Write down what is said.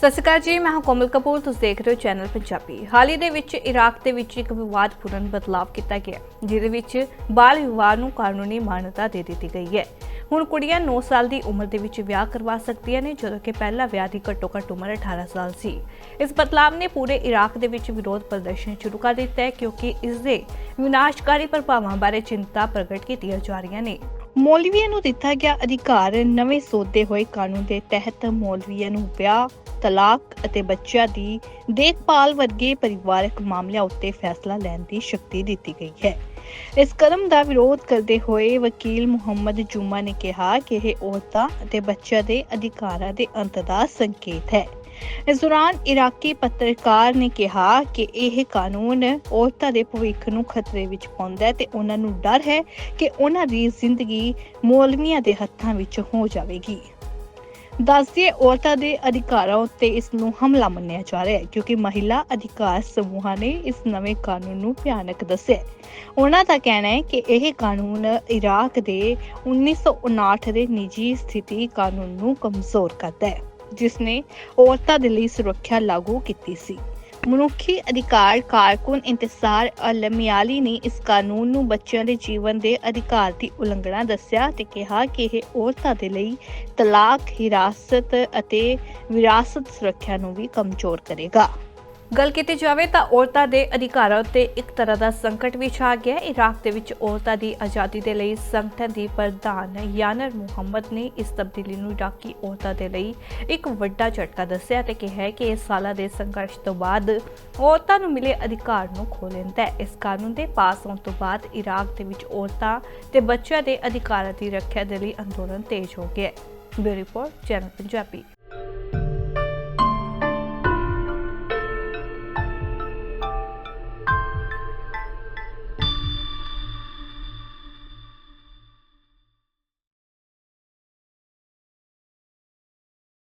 ਸਤਿ ਸ਼੍ਰੀ ਅਕਾਲ ਜੀ, ਮੈਂ ਹਾਂ ਕੋਮਲ ਕਪੂਰ, ਤੁਸੀਂ ਦੇਖ ਰਹੇ ਹੋ ਚੈਨਲ ਪੰਜਾਬੀ। ਹਾਲ ਹੀ ਦੇ ਵਿੱਚ ਇਰਾਕ ਦੇ ਵਿੱਚ ਇੱਕ ਵਿਵਾਦਪੂਰਨ ਬਦਲਾਅ ਕੀਤਾ ਗਿਆ, ਜਿਹਦੇ ਵਿੱਚ ਬਾਲ ਵਿਵਾਹ ਨੂੰ ਕਾਨੂੰਨੀ ਮਾਨਤਾ ਦੇ ਦਿੱਤੀ ਗਈ ਹੈ। ਹੁਣ ਕੁੜੀਆਂ 9 ਸਾਲ ਦੀ ਉਮਰ ਦੇ ਵਿੱਚ ਵਿਆਹ ਕਰਵਾ ਸਕਦੀਆਂ ਨੇ, ਜਦੋਂ ਕਿ ਪਹਿਲਾ ਵਿਆਹ ਦੀ ਘੱਟੋ ਘੱਟ ਉਮਰ 18 ਸਾਲ ਸੀ। ਇਸ ਬਦਲਾਅ ਨੇ ਪੂਰੇ ਇਰਾਕ ਦੇ ਵਿੱਚ ਵਿਰੋਧ ਪ੍ਰਦਰਸ਼ਨ ਸ਼ੁਰੂ ਕਰ ਦਿੱਤਾ ਹੈ, ਕਿਉਂਕਿ ਇਸ ਦੇ ਵਿਨਾਸ਼ਕਾਰੀ ਪ੍ਰਭਾਵਾਂ ਬਾਰੇ ਚਿੰਤਾ ਪ੍ਰਗਟ ਕੀਤੀਆਂ ਜਾ ਰਹੀਆਂ ਨੇ। ਮੌਲਵੀਆਂ ਨੂੰ ਦਿੱਤਾ ਗਿਆ ਅਧਿਕਾਰ ਨਵੇਂ ਸੋਧੇ ਹੋਏ ਕਾਨੂੰਨ ਦੇ ਤਹਿਤ ਮੌਲਵੀਆਂ ਨੂੰ ਵਿਆਹ ਤਲਾਕ ਅਤੇ ਬੱਚਿਆਂ ਦੀ ਦੇਖਭਾਲ ਵਰਗੇ ਪਰਿਵਾਰਕ ਮਾਮਲਿਆਂ ਉੱਤੇ ਫੈਸਲਾ ਲੈਣ ਦੀ ਸ਼ਕਤੀ ਦਿੱਤੀ ਗਈ ਹੈ। ਇਸ ਕਦਮ ਦਾ ਵਿਰੋਧ ਕਰਦੇ ਹੋਏ ਵਕੀਲ ਮੁਹੰਮਦ ਜੁਮਾ ਨੇ ਕਿਹਾ ਕਿ ਇਹ ਔਰਤਾਂ ਅਤੇ ਬੱਚਿਆਂ ਦੇ ਅਧਿਕਾਰਾਂ ਦੇ ਅੰਤ ਦਾ ਸੰਕੇਤ ਹੈ। ਇਸ ਦੌਰਾਨ ਇਰਾਕੀ ਪੱਤਰਕਾਰ ਨੇ ਕਿਹਾ ਕਿ ਇਹ ਕਾਨੂੰਨ ਔਰਤਾਂ ਦੇ ਭਵਿੱਖ ਨੂੰ ਖਤਰੇ ਵਿੱਚ ਪਾਉਂਦਾ ਹੈ ਤੇ ਉਹਨਾਂ ਨੂੰ ਡਰ ਹੈ ਕਿ ਉਹਨਾਂ ਦੀ ਜ਼ਿੰਦਗੀ ਮੌਲਵੀਆਂ ਦੇ ਹੱਥਾਂ ਵਿੱਚ ਹੋ ਜਾਵੇਗੀ। ਦੱਸਦੀਏ, ਔਰਤਾਂ ਦੇ ਅਧਿਕਾਰਾਂ ਉੱਤੇ ਇਸ ਨੂੰ ਹਮਲਾ ਮੰਨਿਆ ਜਾ ਰਿਹਾ ਹੈ, ਕਿਉਂਕਿ ਮਹਿਲਾ ਅਧਿਕਾਰ ਸਮੂਹਾਂ ਨੇ ਇਸ ਨਵੇਂ ਕਾਨੂੰਨ ਨੂੰ ਭਿਆਨਕ ਦੱਸਿਆ ਉਹਨਾਂ ਦਾ ਕਹਿਣਾ ਹੈ ਕਿ ਇਹ ਕਾਨੂੰਨ ਇਰਾਕ ਦੇ 1959 ਦੇ ਨਿੱਜੀ ਸਥਿਤੀ ਕਾਨੂੰਨ ਨੂੰ ਕਮਜ਼ੋਰ ਕਰਦਾ ਹੈ, ਜਿਸ ਨੇ ਔਰਤਾਂ ਦੇ ਲਈ ਸੁਰੱਖਿਆ ਲਾਗੂ ਕੀਤੀ ਸੀ। ਮਨੁੱਖੀ ਅਧਿਕਾਰ ਕਾਰਕੁਨ ਇੰਤਜ਼ਾਰ ਅਲਮਿਆਲੀ ਨੇ ਇਸ ਕਾਨੂੰਨ ਨੂੰ ਬੱਚਿਆਂ ਦੇ ਜੀਵਨ ਦੇ ਅਧਿਕਾਰ ਦੀ ਉਲੰਘਣਾ ਦੱਸਿਆ ਤੇ ਕਿਹਾ ਕਿ ਇਹ ਔਰਤਾਂ ਦੇ ਲਈ ਤਲਾਕ, ਹਿਰਾਸਤ ਅਤੇ ਵਿਰਾਸਤ ਸੁਰੱਖਿਆ ਨੂੰ ਵੀ ਕਮਜ਼ੋਰ ਕਰੇਗਾ। ਗੱਲ ਕੀਤੀ ਜਾਵੇ ਤਾਂ ਔਰਤਾਂ ਦੇ ਅਧਿਕਾਰਾਂ ਉੱਤੇ ਇੱਕ ਤਰ੍ਹਾਂ ਦਾ ਸੰਕਟ ਵੀ ਛਾ ਗਿਆ ਹੈ। ਇਰਾਕ ਦੇ ਵਿੱਚ ਔਰਤਾਂ ਦੀ ਆਜ਼ਾਦੀ ਦੇ ਲਈ ਸੰਗਠਨ ਦੀ ਪ੍ਰਧਾਨ ਯਾਨਰ ਮੁਹੰਮਦ ਨੇ ਇਸ ਤਬਦੀਲੀ ਨੂੰ ਇਰਾਕੀ ਔਰਤਾਂ ਦੇ ਲਈ ਇੱਕ ਵੱਡਾ ਝਟਕਾ ਦੱਸਿਆ ਤੇ ਕਿਹਾ ਕਿ ਇਸ ਸਾਲਾਂ ਦੇ ਸੰਘਰਸ਼ ਤੋਂ ਬਾਅਦ ਔਰਤਾਂ ਨੂੰ ਮਿਲੇ ਅਧਿਕਾਰ ਨੂੰ ਖੋਹ ਲੈਂਦਾ ਹੈ। ਇਸ ਕਾਨੂੰਨ ਦੇ ਪਾਸ ਹੋਣ ਤੋਂ ਬਾਅਦ ਇਰਾਕ ਦੇ ਵਿੱਚ ਔਰਤਾਂ ਤੇ ਬੱਚਿਆਂ ਦੇ ਅਧਿਕਾਰਾਂ ਦੀ ਰੱਖਿਆ ਦੇ ਲਈ ਅੰਦੋਲਨ ਤੇਜ਼ ਹੋ ਗਿਆ ਹੈ। Bureau report, channel Punjabi.